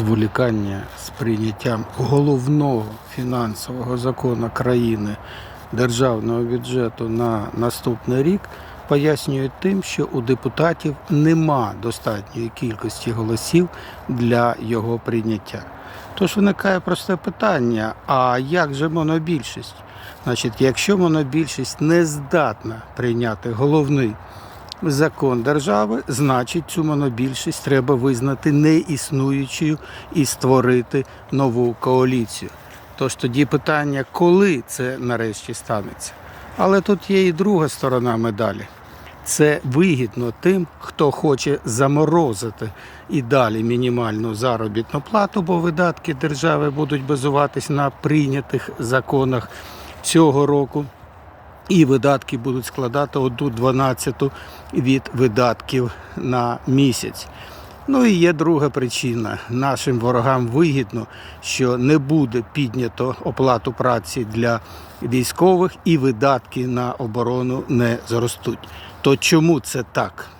зволікання з прийняттям головного фінансового закону країни державного бюджету на наступний рік пояснюють тим, що у депутатів нема достатньої кількості голосів для його прийняття. Тож виникає просте питання: а як же монобільшість? Значить, якщо монобільшість не здатна прийняти головний закон держави, значить цю монобільшість треба визнати неіснуючою і створити нову коаліцію. Тож тоді питання, коли це нарешті станеться. Але тут є і друга сторона медалі. Це вигідно тим, хто хоче заморозити і далі мінімальну заробітну плату, бо видатки держави будуть базуватись на прийнятих законах цього року і видатки будуть складати одну дванадцяту від видатків на місяць. Ну і є друга причина. Нашим ворогам вигідно, що не буде піднято оплату праці для військових і видатки на оборону не зростуть. То чому це так?